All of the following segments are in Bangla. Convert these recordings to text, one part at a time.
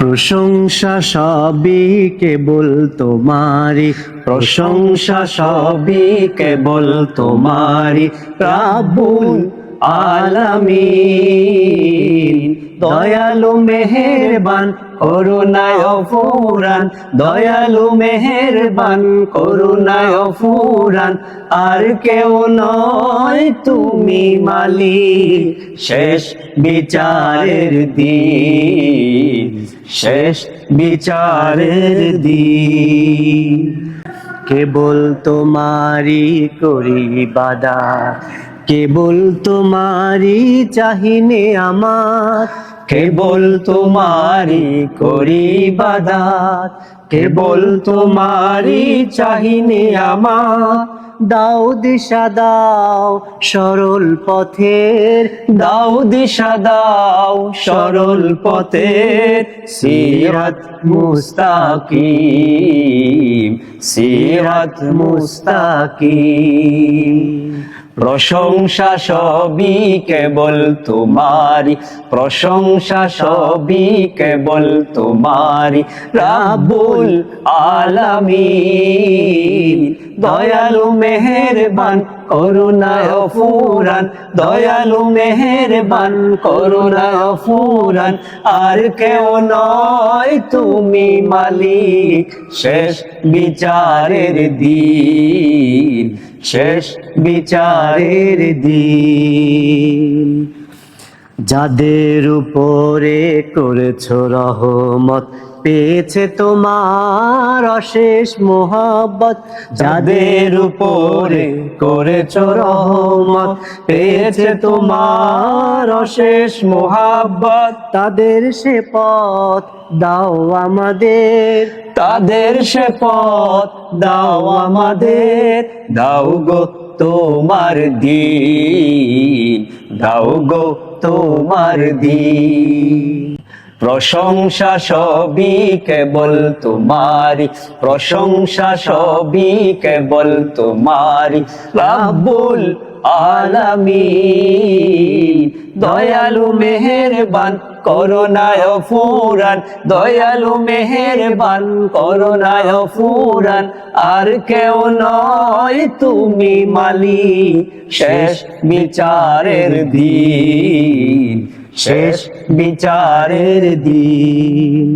প্রশংসা সবই কেবল তোমারি প্রশংসা সবই কেবল তোমারি প্রাবুল আলামিন। দয়ালু মেহেরবান, করুণায় ফুরান দয়ালু মেহেরবান, করুণায় ফুরান আর কেউ নয় তুমি মালিক। শেষ বিচারের দিন। শেষ বিচারের দিন। কেবল তোমারি করি বাদা কেবল তোমারি চাহিনে আমার। কেবল তোমারি করি বাদাত, কেবল তোমারি চাহিনে আমার। দাও দিশা, দাও সরল পথের, দাও দিশা, দাও সরল পথের। সিরাত মুস্তাকিম সিরাত মুস্তাকিম। প্রশংসা সবই কেবল তোমারি প্রশংসা সবই কেবল তোমারি রাবুল আলামিন দয়ালু মেহেরবান করুণায় ফুরান, দয়ালু মেহেরবান, করুণায় ফুরান। আর কেউ নয় তুমি মালিক, শেষ বিচারের দিন, শেষ বিচারের দিন। যাদের উপরে করেছ রহমত পেয়েছে তোমার অশেষ মোহাব্বত। যাদের উপরে করেছ রহমত, পেয়েছে তোমার অশেষ মোহাব্বত। তাদের সে পথ দাও আমাদের। তাদের সে পথ দাও আমাদের। দাও গো তোমার দিন, দাও গো তোমার দিন। প্রশংসা সবই কেবল তোমারি প্রশংসা সবই কেবল তোমারি রাব্বুল আলামিন, দয়ালু মেহেরবান, করুণায় ফুরান দয়ালু মেহেরবান, করুণায় ফুরান আর কেউ নয় তুমি মালি শেষ বিচারের দিন। শেষ বিচারের দিন।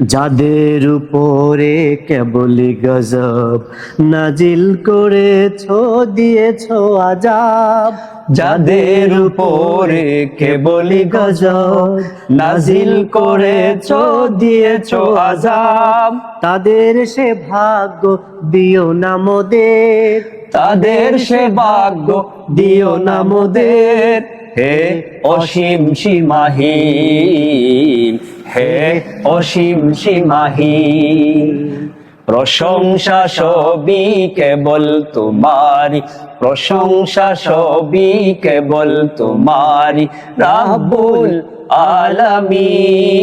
যাদের উপরে কেবলি গজব নাজিল করেছ, দিয়েছ আজাব। যাদের উপরে কেবলি গজব নাজিল করেছ, দিয়েছ আজাব। তাদের সে ভাগ্য দিও না মোদের। তাদের সে ভাগ্য দিও না মোদের। হে অসীম সীমাহীন হে অসীম সীমাহি প্রশংসা সবই কেবল তোমারি প্রশংসা সবই কেবল তোমারি রাবুল আলামিন।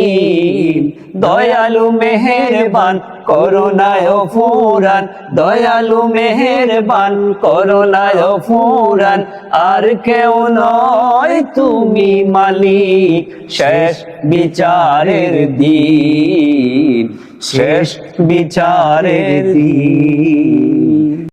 দয়ালু মেহেরবান, করুণায় ফুরান। দয়ালু মেহেরবান, করুণায় ফুরান। আর কেউ নয় তুমি মালিক, শেষ বিচারের দিন। শেষ বিচারের দিন।